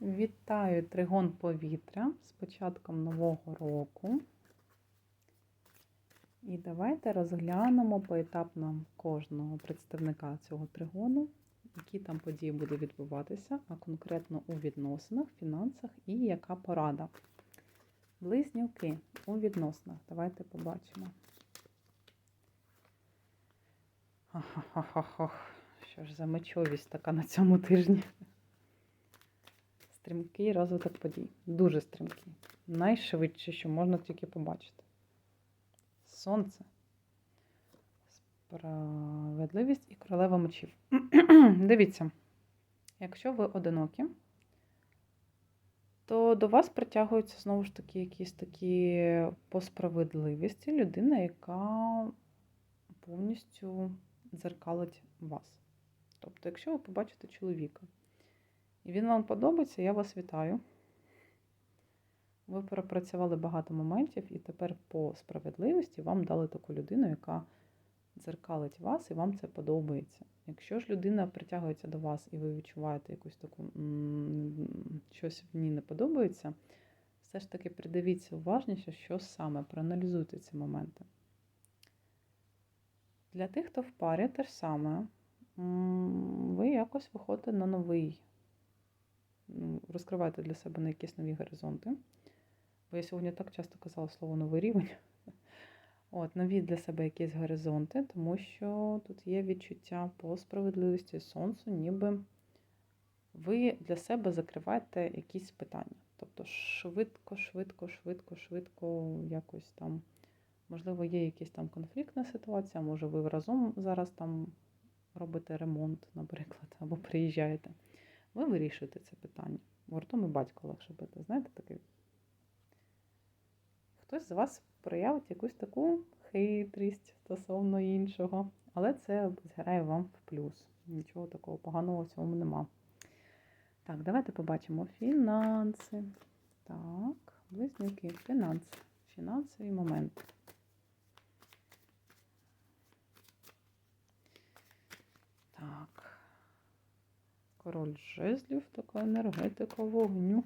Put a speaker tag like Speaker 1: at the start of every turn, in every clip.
Speaker 1: Вітаю тригон повітря з початком нового року. І давайте розглянемо поетапно кожного представника цього тригону, які там події будуть відбуватися, а конкретно у відносинах, фінансах і яка порада. Близнюки у відносинах. Давайте побачимо. Ха-ха-ха-ха. Що ж за мечовість така на цьому тижні? Стрімкий розвиток подій. Дуже стрімкий. Найшвидше, що можна тільки побачити. Сонце. Справедливість і королева мечів. Дивіться, якщо ви одинокі, то до вас притягуються знову ж таки якісь такі по справедливості людина, яка повністю дзеркалить вас. Тобто, якщо ви побачите чоловіка, і він вам подобається, я вас вітаю. Ви пропрацювали багато моментів, і тепер по справедливості вам дали таку людину, яка дзеркалить вас, і вам це подобається. Якщо ж людина притягується до вас, і ви відчуваєте якусь таку щось в ній не подобається, все ж таки придивіться уважніше, що саме, проаналізуйте ці моменти. Для тих, хто в парі, те ж саме, ви якось виходите на новий розкривайте для себе на якісь нові горизонти. Бо я сьогодні так часто казала слово новий рівень. От, Нові для себе якісь горизонти, тому що тут є відчуття по справедливості сонцю, ніби ви для себе закриваєте якісь питання. Тобто швидко, швидко, швидко, швидко якось там, можливо, є якась там конфліктна ситуація, може ви разом зараз там робите ремонт, наприклад, або приїжджаєте ви вирішуєте це питання. Гуртом і батько легше бити. Знаєте, такий. Хтось з вас проявить якусь таку хитрість стосовно іншого, але це зграє вам в плюс. Нічого такого поганого в цьому нема. Так, давайте побачимо фінанси. Так, близнюки, фінанси. Фінансовий момент. Так. Король жезлів, така енергетика вогню.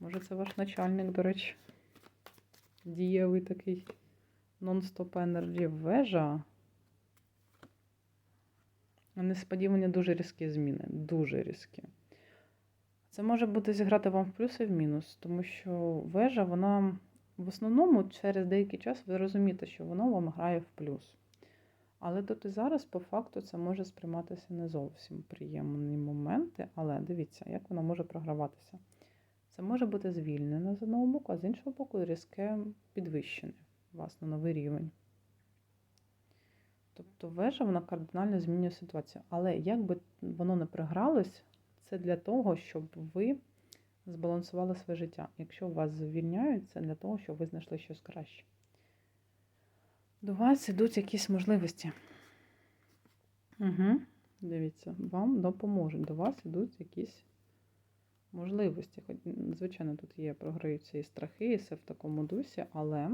Speaker 1: Може, це ваш начальник, до речі. Дієвий такий нон-стоп енерджі вежа. Несподівані дуже різкі зміни. Дуже різкі. Це може бути зіграти вам в плюс і в мінус, тому що вежа, вона в основному через деякий час ви розумієте, що вона вам грає в плюс. Але і зараз, по факту, це може сприйматися не зовсім приємні моменти, але дивіться, як воно може програватися. Це може бути звільнено з одного боку, а з іншого боку, різке підвищене вас на новий рівень. Тобто вежа, вона кардинально змінює ситуацію. Але як би воно не програлось, це для того, щоб ви збалансували своє життя. Якщо вас звільняють, це для того, щоб ви знайшли щось краще. До вас йдуть якісь можливості. Угу. Дивіться, вам допоможуть. До вас йдуть якісь можливості. Хоч, звичайно, тут є, програються і страхи, і все в такому дусі, але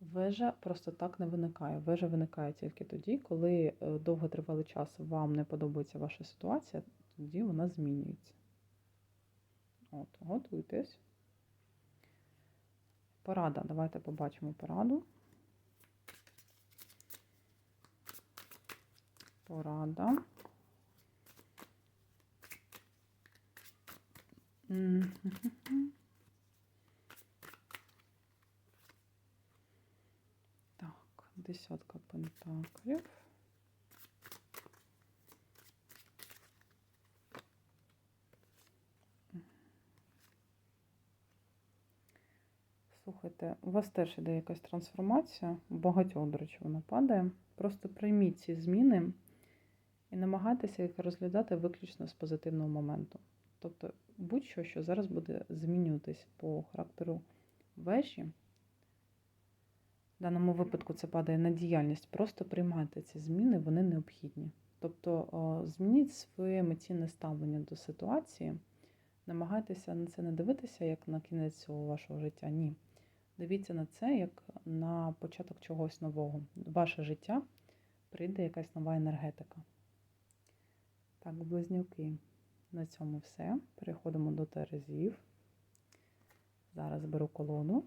Speaker 1: вежа просто так не виникає. Вежа виникає тільки тоді, коли е, довготривалий час вам не подобається ваша ситуація, тоді вона змінюється. От, готуйтесь. Порада. Давайте побачимо пораду. Порада. Так, десятка пентаклів. Слухайте, у вас теж іде якась трансформація, багатьох, до речі, вона падає. Просто прийміть ці зміни і намагайтеся їх розглядати виключно з позитивного моменту. Тобто, будь-що, що зараз буде змінюватись по характеру вежі, в даному випадку це падає на діяльність, просто приймайте ці зміни, вони необхідні. Тобто, змініть своє емоційне ставлення до ситуації, намагайтеся на це не дивитися як на кінець цього вашого життя. Ні. Дивіться на це як на початок чогось нового. Ваше життя прийде якась нова енергетика. Так, близнюки. На цьому все. Переходимо до терезів. Зараз беру колону.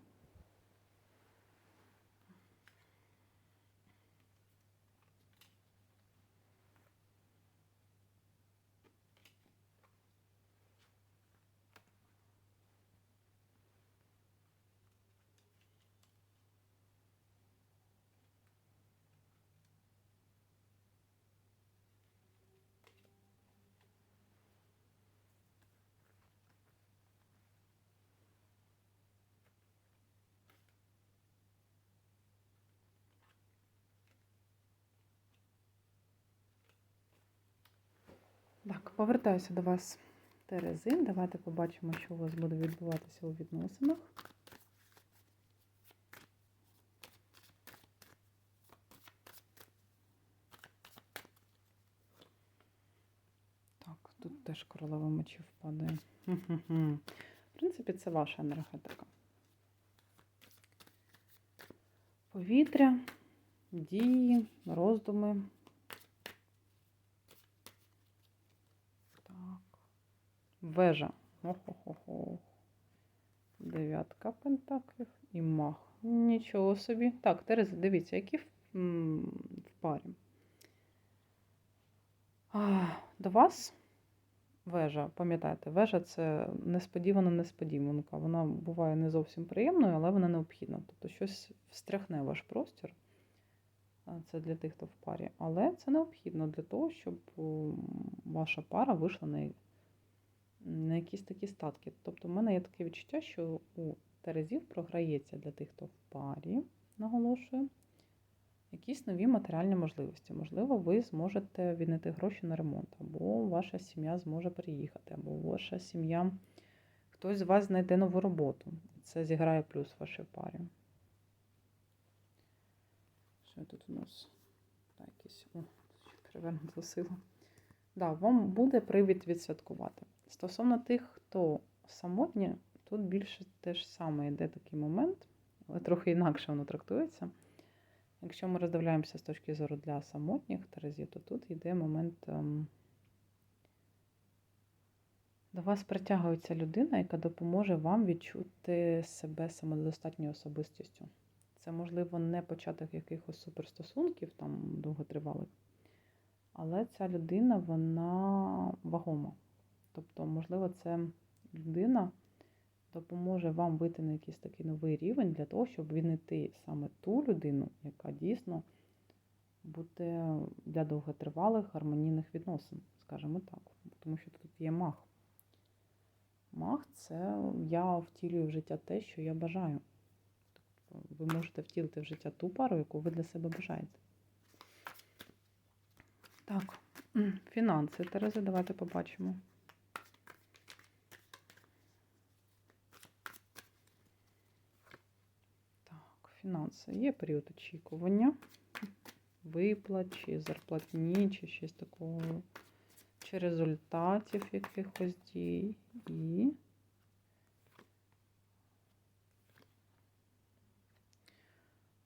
Speaker 1: Так, повертаюся до вас, Терези. Давайте побачимо, що у вас буде відбуватися у відносинах. Так, тут теж королева мечів падає. В принципі, це ваша енергетика. Повітря, дії, роздуми. Вежа. Охо-хо-хо. Дев'ятка пентаклів і мах. Нічого собі. Так, Тереза, дивіться, які в, в парі. А, до вас вежа, пам'ятаєте, вежа це несподівана несподіванка. Вона буває не зовсім приємною, але вона необхідна. Тобто щось встряхне ваш простір. Це для тих, хто в парі. Але це необхідно для того, щоб ваша пара вийшла на, на якісь такі статки. Тобто, в мене є таке відчуття, що у Терезів програється для тих, хто в парі, наголошую, якісь нові матеріальні можливості. Можливо, ви зможете віднайти гроші на ремонт, або ваша сім'я зможе приїхати, або ваша сім'я, хтось з вас знайде нову роботу. Це зіграє плюс вашій парі. Що тут у нас? Так, якісь. О, ще перевернута сила. Да, вам буде привід відсвяткувати. Стосовно тих, хто самотні, тут більше те ж саме йде такий момент, але трохи інакше воно трактується. Якщо ми роздивляємося з точки зору для самотніх терезів, то тут йде момент. ем, До вас притягується людина, яка допоможе вам відчути себе самодостатньою особистістю. Це, можливо, не початок якихось суперстосунків, там довготривалих, але ця людина, вона вагома. Тобто, можливо, це людина допоможе вам вийти на якийсь такий новий рівень для того, щоб віднайти саме ту людину, яка дійсно буде для довготривалих гармонійних відносин, скажімо так. Тому що тут є маг. Маг це я втілюю в життя те, що я бажаю. Тобто ви можете втілити в життя ту пару, яку ви для себе бажаєте. Так, фінанси, Терези, давайте побачимо. Так, фінанси. Є період очікування, виплат, чи зарплатні, чи щось такого, чи результатів якихось дій. І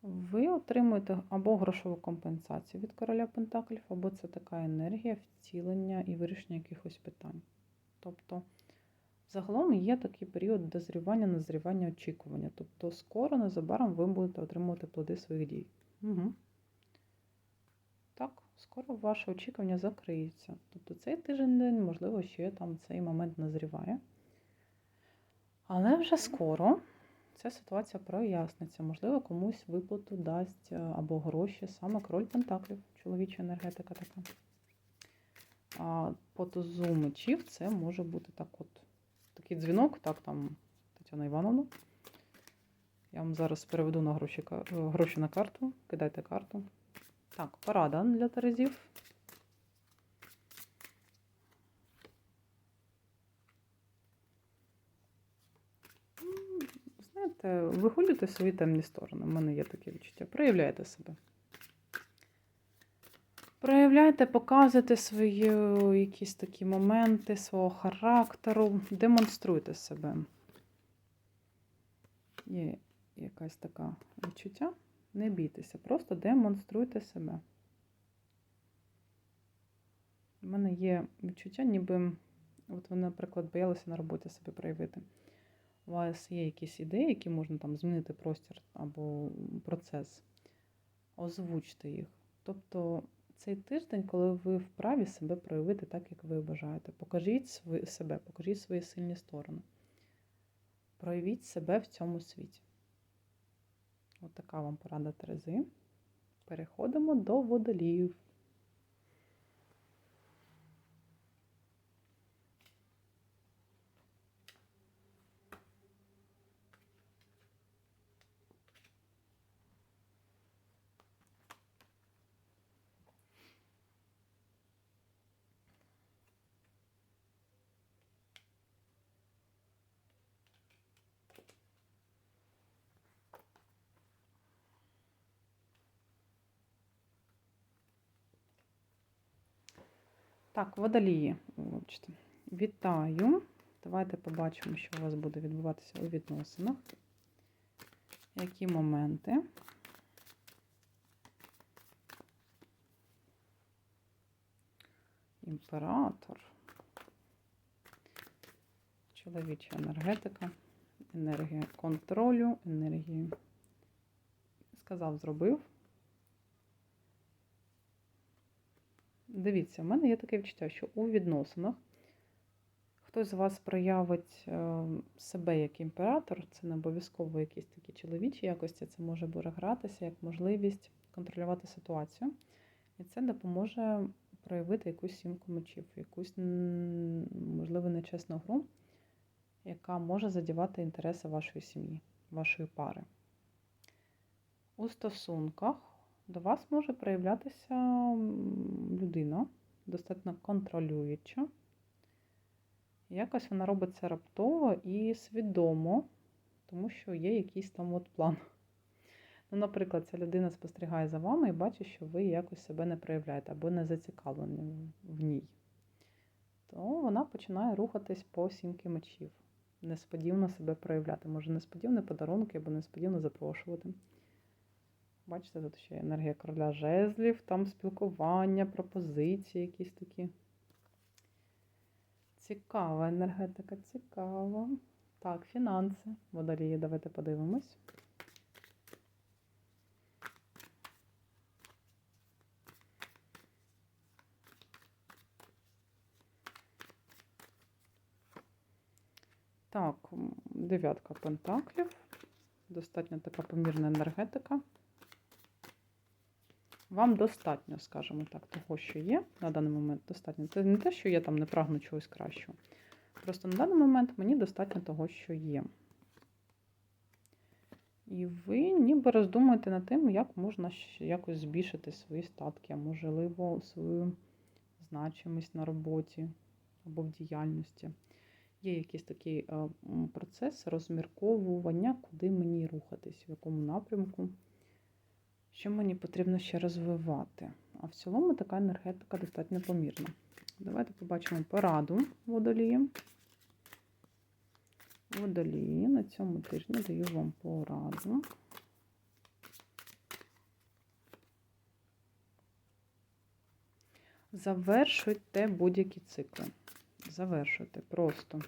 Speaker 1: ви отримуєте або грошову компенсацію від короля Пентаклів, або це така енергія втілення і вирішення якихось питань. Тобто, загалом є такий період дозрівання, назрівання, очікування. Тобто, скоро, незабаром ви будете отримувати плоди своїх дій. Угу. Так, скоро ваше очікування закриється. Тобто цей тиждень, можливо, ще там цей момент назріває. Але вже скоро ця ситуація проясниться. Можливо, комусь виплату дасть е, або гроші саме король Пентаклів, чоловіча енергетика така. А по тузу мечів це може бути так от. Такий дзвінок, так там Тетяна Івановна. Я вам зараз переведу на гроші, гроші на карту. Кидайте карту. Так, порада для Терезів. Знаєте, вигулюйте свої темні сторони. У мене є таке відчуття. Проявляйте себе. Проявляйте, показуйте свої якісь такі моменти свого характеру, демонструйте себе. Є якась така відчуття. Не бійтеся, просто демонструйте себе. У мене є відчуття, ніби От ви, наприклад, боялися на роботі себе проявити. У вас є якісь ідеї, які можна там змінити простір або процес, озвучте їх. Тобто цей тиждень, коли ви вправі себе проявити так, як ви бажаєте. Покажіть себе, покажіть свої сильні сторони. Проявіть себе в цьому світі. От вам порада Терези. Переходимо до водоліїв. Так, водолії. Вибачте. Вітаю. Давайте побачимо, що у вас буде відбуватися у відносинах. Які моменти. Імператор. Чоловіча енергетика, енергія контролю, енергії. Сказав, зробив. Дивіться, в мене є таке відчуття, що у відносинах хтось з вас проявить е, себе як імператор, це не обов'язково якісь такі чоловічі якості, це може гратися як можливість контролювати ситуацію. І це допоможе проявити якусь сімку мечів, якусь, можливо, нечесну гру, яка може задівати інтереси вашої сім'ї, вашої пари. У стосунках до вас може проявлятися людина, достатньо контролююча. Якось вона робить це раптово і свідомо, тому що є якийсь там от план. Ну, Наприклад, ця людина спостерігає за вами і бачить, що ви якось себе не проявляєте або не зацікавлені в ній. То вона починає рухатись по сімки мечів. Несподівано себе проявляти. Може, несподівані подарунки або несподівано запрошувати. Бачите, тут ще енергія короля жезлів, там спілкування, пропозиції якісь такі. Цікава енергетика, цікава. Так, фінанси. Водолії, давайте подивимось. Так, дев'ятка пентаклів. Достатньо така помірна енергетика. Вам достатньо, скажімо так, того, що є на даний момент достатньо. Це не те, що я там не прагну чогось кращого. Просто на даний момент мені достатньо того, що є. І ви ніби роздумуєте над тим, як можна якось збільшити свої статки, а можливо, свою значимість на роботі або в діяльності. Є якийсь такий е, процес розмірковування, куди мені рухатись, в якому напрямку що мені потрібно ще розвивати. А в цілому така енергетика достатньо помірна. Давайте побачимо пораду водолії. Водолії на цьому тижні даю вам пораду. Завершуйте будь-які цикли. Завершуйте просто.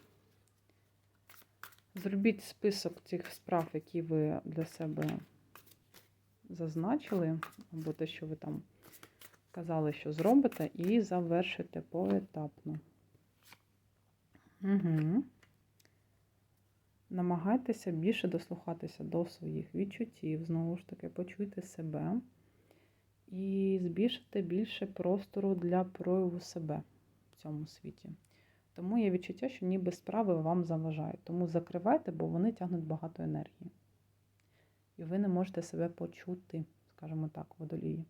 Speaker 1: Зробіть список цих справ, які ви для себе зазначили, або те, що ви там казали, що зробите, і завершите поетапно. Угу. Намагайтеся більше дослухатися до своїх відчуттів, знову ж таки, почуйте себе і збільшити більше простору для прояву себе в цьому світі. Тому є відчуття, що ніби справи вам заважають. Тому закривайте, бо вони тягнуть багато енергії і ви не можете себе почути, скажімо так, водолії.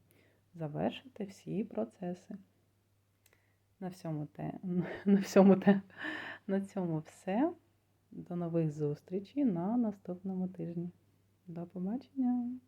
Speaker 1: Завершити всі процеси. На всьому те, на всьому те, на цьому все. До нових зустрічей на наступному тижні. До побачення!